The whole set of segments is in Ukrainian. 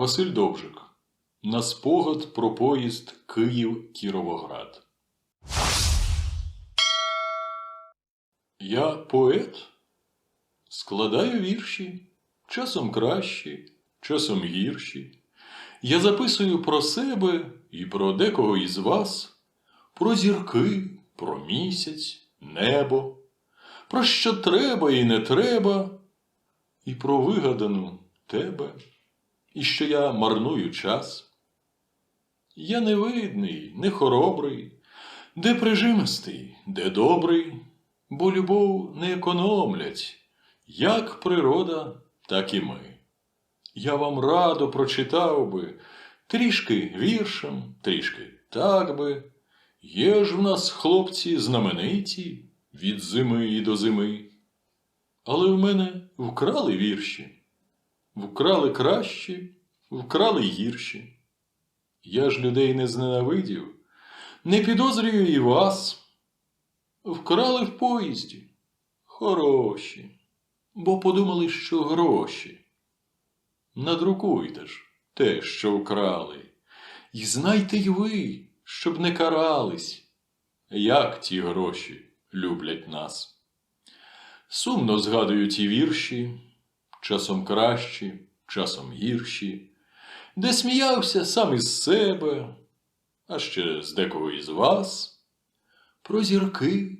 Василь Довжик. На спогад про поїзд Київ-Кіровоград. Я поет. Складаю вірші, часом кращі, часом гірші. Я записую про себе і про декого із вас, про зірки, про місяць, небо, про що треба і не треба, і про вигадану тебе, і що я марную час. Я не видний, не хоробрий, де прижимистий, де добрий, бо любов не економлять, як природа, так і ми. Я вам радо прочитав би трішки віршем, трішки так би. Є ж в нас хлопці знамениті від зими і до зими. Але в мене вкрали вірші, вкрали кращі, вкрали гірші. Я ж людей не зненавидів, не підозрюю і вас. Вкрали в поїзді. Хороші, бо подумали, що гроші. Надрукуйте ж те, що вкрали, і знайте й ви, щоб не карались, як ті гроші люблять нас. Сумно згадую ті вірші, часом кращі, часом гірші, де сміявся сам із себе, а ще з декого із вас, про зірки,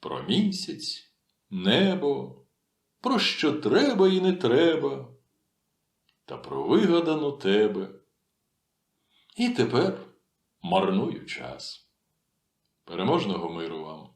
про місяць, небо, про що треба і не треба, та про вигадану тебе. І тепер марную час. Переможного миру вам!